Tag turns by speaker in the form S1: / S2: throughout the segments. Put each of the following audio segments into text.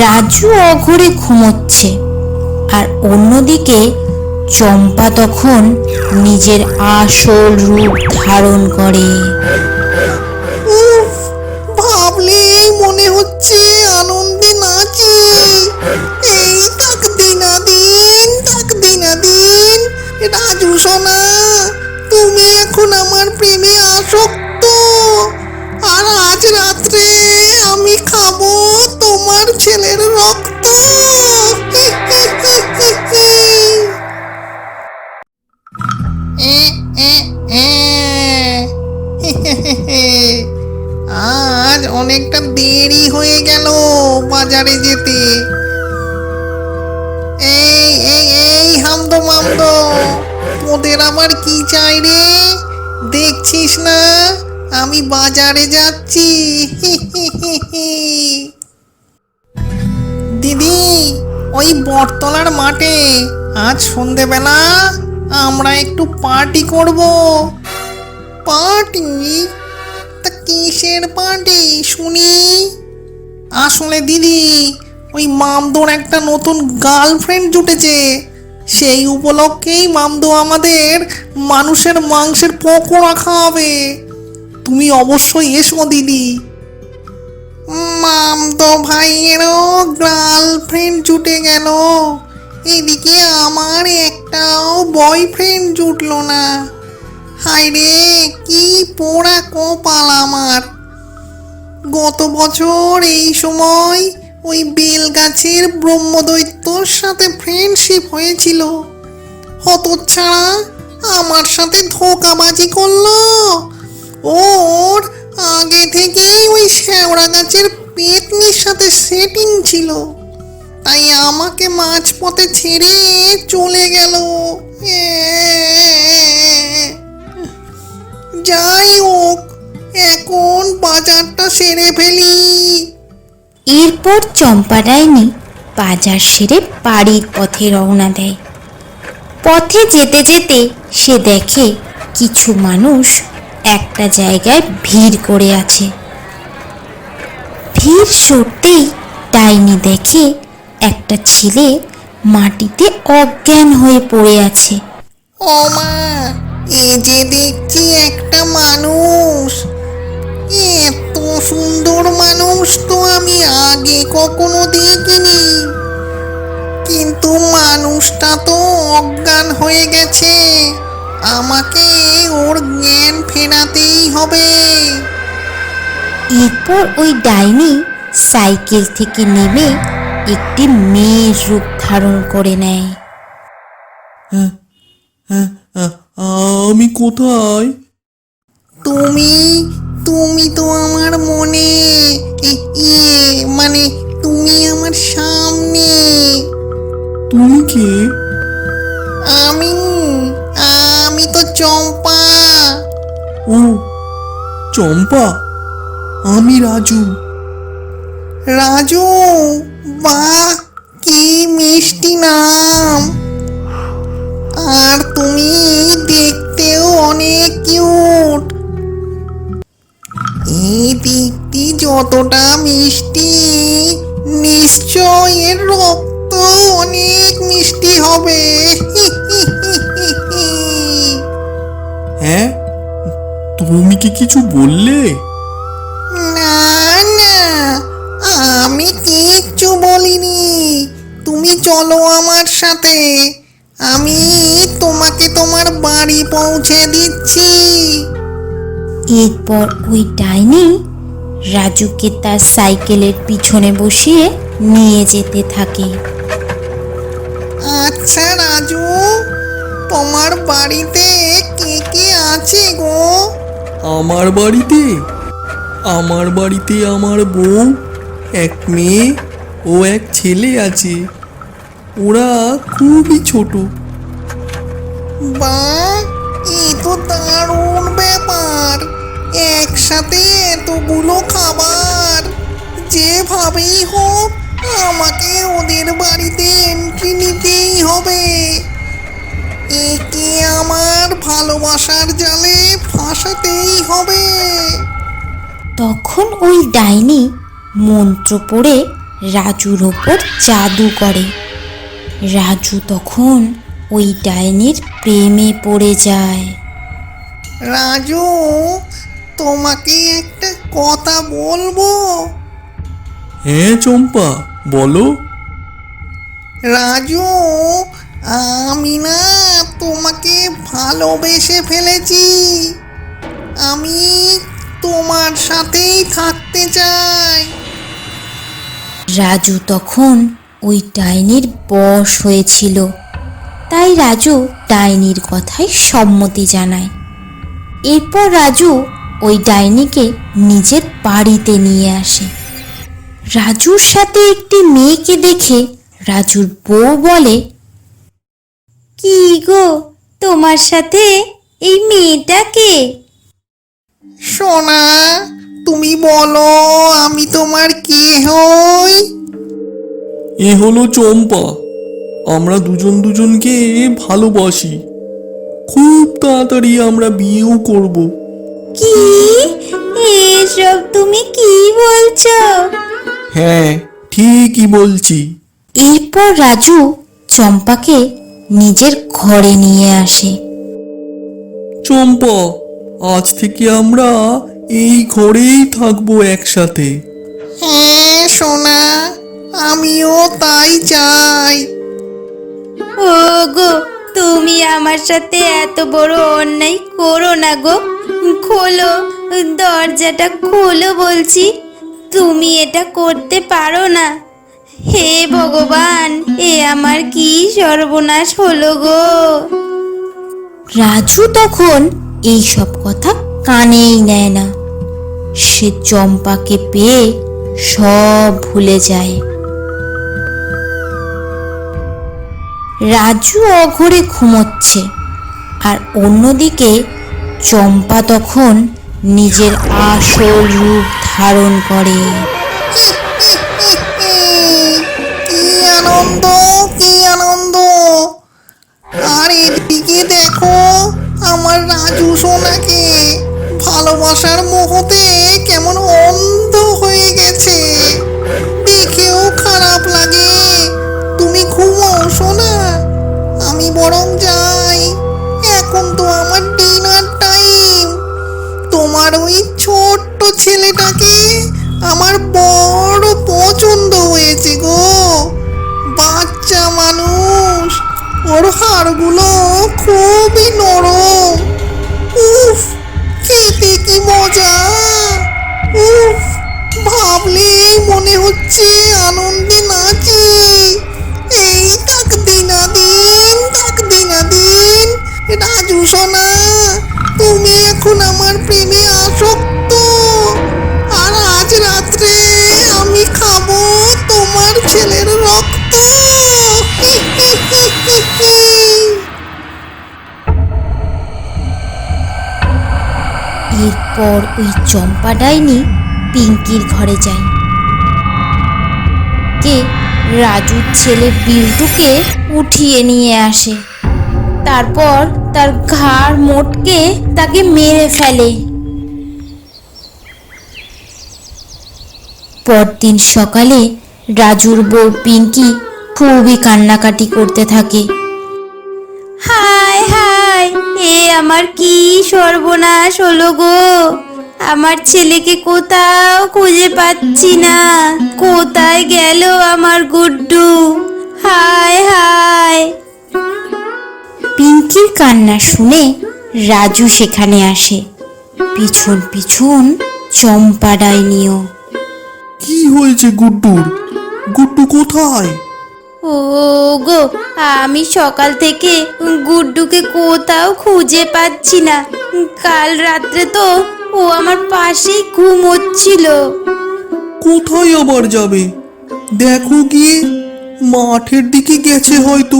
S1: রাজু অঘরে ঘুমোচ্ছে। আর অন্যদিকে চম্পা তখন নিজের আসল রূপ ধারণ করে।
S2: ভাবলেই মনে হচ্ছে আনন্দে নাচি। এই তাক দিনা দিন তাক দিনা দিন। রাজু সোনা, তুমি এখন আমার প্রেমে আসক্ত। আর আজ রাত্রে আমি খাব তোমার ছেলের রক্ত। আজ অনেকটা দেরি হয়ে গেল বাজারে যেতে। এই এই এই হামদো মামদো, তোদের আবার কি চাই রে? আমি বাজারে যাচ্ছি। দিদি, ওই বটতলার মাঠে আজ সন্ধেবেলা আমরা একটু পার্টি করব। পার্টি? তা কিসের পার্টি? শুনি। আসলে দিদি, ওই মামদোর একটা নতুন গার্লফ্রেন্ড জুটেছে। সেই উপলক্ষেই মামদো আমাদের মানুষের মাংসের পকোড়া খাওয়াবে। তুমি অবশ্যই এসো দিদি। মামদো ভাইয়েরও গার্লফ্রেন্ড জুটে গেল। এদিকে আমার একটাও বয়ফ্রেন্ড জুটলো না। হায় রে কি পোড়া কপাল আমার। গত বছর এই সময় ওই বেল গাছের ব্রহ্মদৈত্যর সাথে ফ্রেন্ডশিপ হয়েছিল। হতচ্ছাড়া আমার সাথে ধোকাবাজি করল। ওর আগে থেকেই ওই শ্যাওড়া গাছের পেতনির সাথে সেটিং ছিল। তাই আমাকে মাঝপথে ছেড়ে চলে গেল। যাই হোক, এখন বাজারটা সেরে ফেলি।
S1: এরপর চম্পা ডাইনি বাজার সেরে বাড়ির পথে রওনা দেয়। পথে যেতে যেতে সে দেখে কিছু মানুষ একটা জায়গায় ভিড় করে আছে। ভিড় সরতেই ডাইনি দেখে একটা ছেলে মাটিতে অজ্ঞান হয়ে পড়ে আছে।
S2: ও মা, এ যে দেখছি একটা মানুষ। এত সুন্দর মানুষ তো আমি আগে কখনো দেখিনি। কিন্তু মানুষটা তো অজ্ঞান হয়ে গেছে। আমাকে ওর জ্ঞান ফেরাতেই হবে।
S1: এরপর ওই ডাইনি সাইকেল থেকে নেমে একটি মেয়ের রূপ ধারণ করে নেয়।
S3: আমি কোথায়?
S2: তুমি তুমি তো আমার মনে ইয়ে মানে তুমি আমার সামনে।
S3: তুমি কে?
S2: আমি চম্পা।
S3: ও চম্পা? আমি রাজু।
S2: রাজু বাহ কি মিষ্টি নাম। আর তুমি দেখতেও অনেক কিউট। এই দিকটি যতটা মিষ্টি নিশ্চয় এর রক্ত অনেক মিষ্টি হবে।
S3: কি কিছু বললে?
S2: না না আমি কিচ্ছু বলিনি। তুমি চলো আমার সাথে। আমি তোমাকে তোমার বাড়ি পৌঁছে দিচ্ছি।
S1: এরপর ওই ডাইনি রাজুকে তার সাইকেলের পিছনে বসিয়ে নিয়ে যেতে থাকে।
S2: আচ্ছা রাজু তোমার বাড়িতে কে কে আছে গো?
S3: আমার বাড়িতে আমার বাড়িতে আমার বউ, এক মেয়ে ও এক ছেলে আছে। ওরা খুবই ছোট।
S2: বা, এ তো দারুণ ব্যাপার। একসাথে এতগুলো খাবার। যেভাবেই হোক, আমাকে ওদের বাড়িতে এন্ট্রি নিতেই হবে। একে আমার ভালোবাসার জালে ফাঁসাতেই হবে?
S1: তখন ওই ডাইনি মন্ত্র পড়ে রাজুর ওপর জাদু করে। রাজু তখন ওই ডাইনির প্রেমে পড়ে যায়।
S2: রাজু তোমাকে একটা কথা বলব?
S3: হ্যাঁ চম্পা বলো।
S2: রাজু আমি না তোমাকে ভালোবেসে ফেলেছি। আমি তোমার সাথেই থাকতে চাই।
S1: রাজু তখন ওই ডাইনির বশ হয়েছিল। তাই রাজু ডাইনির কথায় সম্মতি জানায়। এরপর রাজু ওই ডাইনিকে নিজের বাড়িতে নিয়ে আসে। রাজুর সাথে একটি মেয়েকে দেখে রাজুর বউ বলে কি গো তোমার সাথে এই মেয়েটাকে
S2: সোনা তুমি বলো আমি তোমার কে হই?
S3: এ হলো চম্পা। আমরা দুজন দুজনকে ভালোবাসি। খুব তাড়াতাড়ি আমরা বিয়েও করব।
S1: কি? এসব তুমি কি বলছো?
S3: হ্যাঁ ঠিকই বলছি।
S1: এরপর রাজু চম্পাকে নিজের ঘরে নিয়ে আসে।
S3: চম্পা আজ থেকে আমরা এই ঘরেই থাকব একসাথে।
S2: হ্যাঁ সোনা আমিও তাই চাই।
S1: ও গো তুমি আমার সাথে এত বড় অন্যায় করো না গো। খোলো দরজাটা খোলো বলছি। তুমি এটা করতে পারো না। হে ভগবান, এ আমার কি সর্বনাশ হলো গো? রাজু তখন এই সব কথা কানেই নেয় না। সে চম্পাকে পেয়ে সব ভুলে যায়। রাজু অঘরে ঘুমোচ্ছে আর অন্যদিকে চম্পা তখন নিজের আসল রূপ ধারণ করে।
S2: আনন্দ? কি আনন্দ? আর এদিকে দেখো, আমার রাজু সোনাকে ভালোবাসার মোহতে কেমন অন্ধ হয়ে গেছে। দেখেও খারাপ লাগে। তুমি ঘুমো সোনা। আমি বরং যাই। এখন তো আমার ডিনার টাইম তোমার ওই ছোট্ট ছেলেটাকে খুবই নরম উফ, খেতে কি মজা। উফ ভাবলেই মনে হচ্ছে আনন্দে নাচি। এই তাক দিনা দিন তাক দিনা দিন, রাজু সোনা।
S1: এরপর ওই চম্পা ডাইনি পিঙ্কির ঘরে যায়। কে? রাজুর ছেলে বিল্টুকে উঠিয়ে নিয়ে আসে। তারপর তার ঘাড় মোটকে তাকে মেরে ফেলে। পরদিন সকালে রাজুর বউ পিঙ্কি খুবই কান্নাকাটি করতে থাকে। হায়! হায় এ আমার কি সর্বনাশ হলো গো? আমার ছেলেকে কোথাও খুঁজে পাচ্ছি না। কোথায় গেল আমার গুড্ডু? হায় হায়। পিঙ্কির কান্না শুনে রাজু সেখানে আসে। পিছন পিছন চম্পা ডাইনিও
S3: কি হয়েছে গুড্ডুর? গুড্ডু কোথায়?
S1: ও গো আমি সকাল থেকে গুড্ডুকে কোথাও খুঁজে পাচ্ছি না। কাল রাত্রে তো ও আমার পাশেই ঘুমোচ্ছিল।
S3: কোথায় আবার যাবে? দেখো গিয়ে মাঠের দিকে গেছে হয়তো।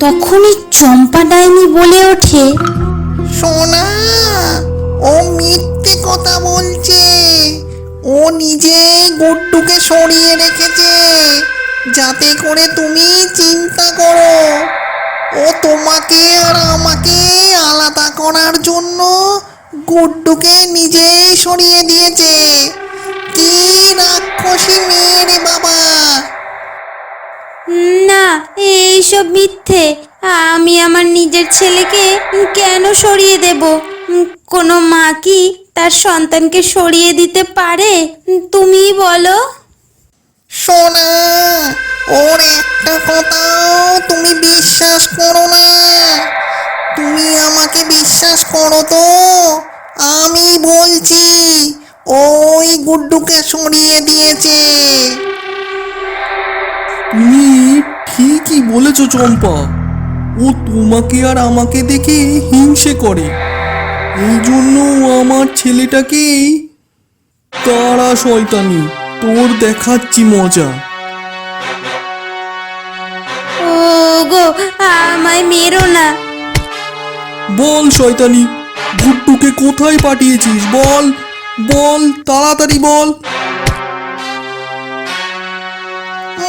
S1: তখনই চম্পা ডাইনি বলে ওঠে
S2: সোনা ও মিথ্যে কথা বলছে। ও নিজে গুড্ডুকে সরিয়ে রেখেছে। যাতে করে তুমি চিন্তা করো। ও তোমাকে আর আমাকে আলাদা করার জন্য গুড্ডুকে নিজেই সরিয়ে দিয়েছে। কি রাক্ষসী মেয়ে রে বাবা।
S1: না, এইসব মিথ্যে। আমি আমার নিজের ছেলেকে কেন সরিয়ে দেব? কোনো মা কি তার সন্তানকে সরিয়ে দিতে পারে? তুমি বলো।
S2: সোনা ওর একটা কথাও তুমি বিশ্বাস করো না। তুমি আমাকে বিশ্বাস করো তো, আমি বলছি, ওই গুড্ডুকে সরিয়ে দিয়েছে।
S3: তুমি ঠিকই বলেছ চম্পা, ও তোমাকে আর আমাকে দেখে হিংসে করে। এই জন্য আমার ছেলেটাকেই তারা শয়তানি। তোর দেখাচ্ছি মজা।
S1: ও গো আমায় মেরো না।
S3: বল শয়তানি গুড্ডুকে কোথায় পাঠিয়েছিস? বল বল তাড়াতাড়ি বল।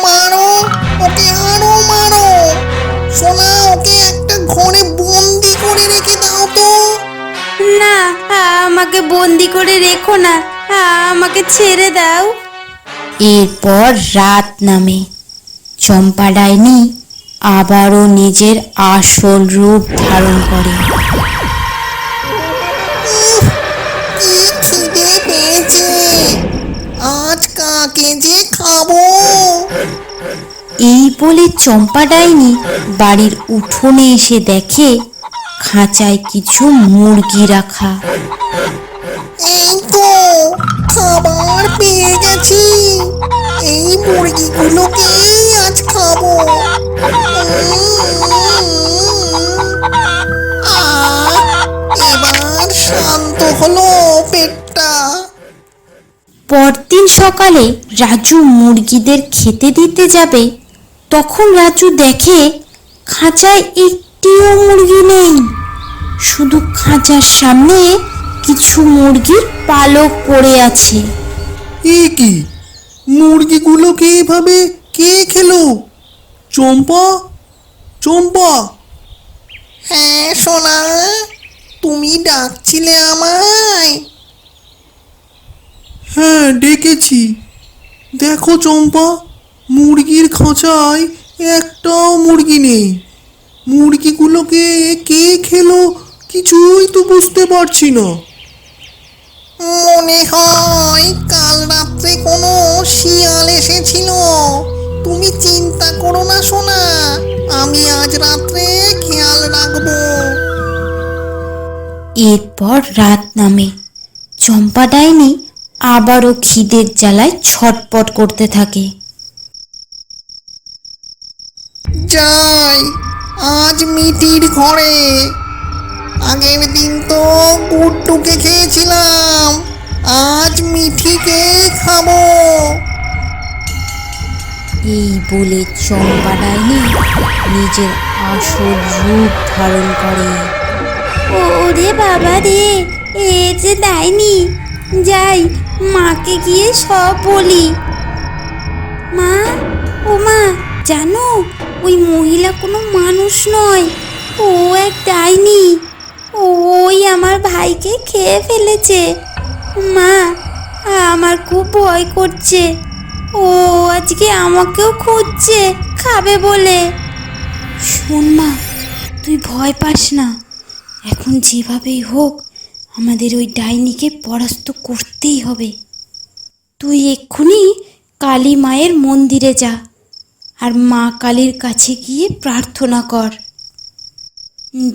S2: মারো ওকে আরও মারো। সোনা ওকে একটা ঘরে বন্দি করে রেখে দাও তো।
S1: না আমাকে বন্দি করে রেখো না। আমাকে ছেড়ে দাও। এরপর রাত নামে। চম্পা ডাইনি আবারও নিজের আসল রূপ ধারণ করে।
S2: আজ কাকে যে খাব?
S1: এই বলে চম্পা ডাইনি বাড়ির উঠোনে এসে দেখে খাঁচায় কিছু মুরগি রাখা।
S2: এই খাবার পেয়ে গেছি। এই মুরগিগুলোকেই আজ খাব। এবার শান্ত হলো পেটটা।
S1: পরদিন সকালে রাজু মুরগিদের খেতে দিতে যাবে, তখন রাজু দেখে খাঁচায় একটিও মুরগি নেই। শুধু খাঁচার সামনে কিছু মুরগির পালক পড়ে আছে।
S3: এ কি? মুরগিগুলোকে এভাবে কে খেলো? চম্পা? চম্পা?
S2: হ্যাঁ সোনা তুমি ডাকছিলে আমায়।
S3: হ্যাঁ ডেকেছি। দেখো চম্পা মুরগির খাঁচায় একটাও মুরগি নেই। মুরগিগুলোকে কে খেলো কিছুই তো বুঝতে পারছি না।
S2: মনে হয় কাল রাত্রে কোনো শিয়াল এসেছিল। তুমি চিন্তা করো না সোনা। আমি আজ রাত্রে খেয়াল রাখব।
S1: এরপর রাত নামে। চম্পা ডাইনি আবারও খিদের জ্বালায় ছটপট করতে থাকে।
S2: যাই আজ মিটির ঘরে। আগের দিন তো গুড্ডুকে খেয়েছিলাম। আজ মিঠিকে খাব।
S1: এই বলে চম্পা ডাইনি নিজের আসল রূপ ধারণ করে। ওরে বাবা রে এ যে ডাইনি যাই মাকে গিয়ে সব বলি। মা ও মা জানো ওই মহিলা কোনো মানুষ নয় ও এক ডাইনি। ওই আমার ভাইকে খেয়ে ফেলেছে। মা, আমার খুব ভয় করছে। ও আজকে আমাকেও খুঁজছে, খাবে বলে। শোন মা, তুই ভয় পাস না। এখন যেভাবেই হোক, আমাদের ওই ডাইনিকে পরাস্ত করতেই হবে। তুই এক্ষুনি কালী মায়ের মন্দিরে যা আর মা কালীর কাছে গিয়ে প্রার্থনা কর।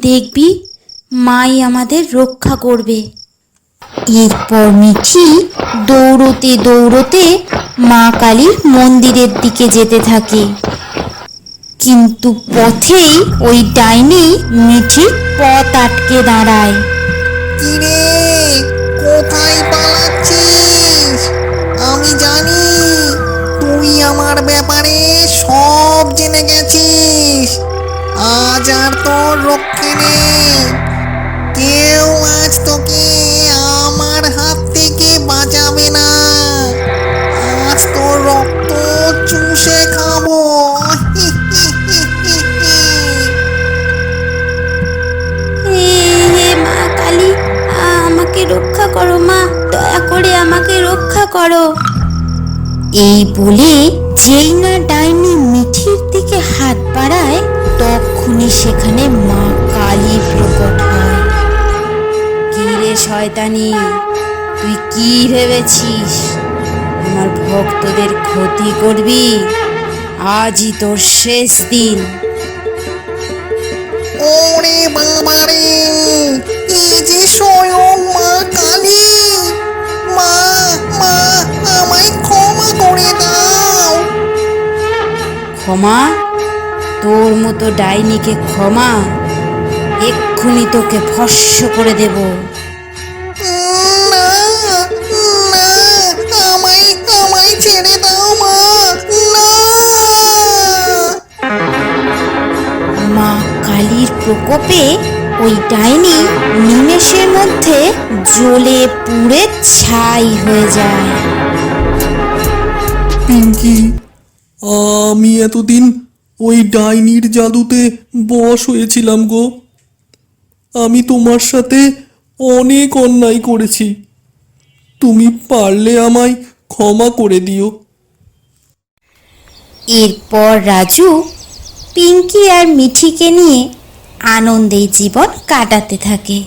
S1: দেখবি মাই আমাদের রক্ষা করবে। এরপর মিঠি দৌড়তে দৌড়তে মা কালীর মন্দিরের দিকে যেতে থাকে। কিন্তু পথেই ওই ডাইনি মিঠির পথ আটকে দাঁড়ায়।
S2: কিরে, কোথায় পালাচ্ছিস? আমি জানি তুই আমার ব্যাপারে সব জেনে গেছিস। আজ আর তোর রক্ষে নেই। আজ তোকে আমার হাত থেকে বাঁচাবে না। আজ তোর রক্ত চুষে খাব।
S1: হে হে মা কালী আমাকে রক্ষা করো মা। দয়া করে আমাকে রক্ষা করো। এই বলে যেই না ডাইনি মিঠির দিকে হাত বাড়ায় তখনই সেখানে মা কালী প্রকট হয় শয়তানি তুই কি ভেবেছিস? আমার ভক্তদের ক্ষতি করবি? আজই তোর শেষ দিন।
S2: ওরে বাবারে এই যে স্বয়ং মা কালী মা মা আমায় ক্ষমা করে দাও।
S1: ক্ষমা? তোর মতো ডাইনিকে ক্ষমা? এক্ষুনি তোকে ভস্য করে দেব। প্রকোপে ওই ডাইনি নিমেষের মধ্যে জ্বলে পুড়ে ছাই হয়ে যায়।
S3: পিঙ্কি আমি এতদিন ওই ডাইনির জাদুতে বশ হয়েছিলাম গো। আমি তোমার সাথে অনেক অন্যায় করেছি। তুমি পারলে আমায় ক্ষমা করে দিও।
S1: এরপর রাজু পিঙ্কি আর মিঠিকে নিয়ে আনন্দেই জীবন কাটাতে থাকে।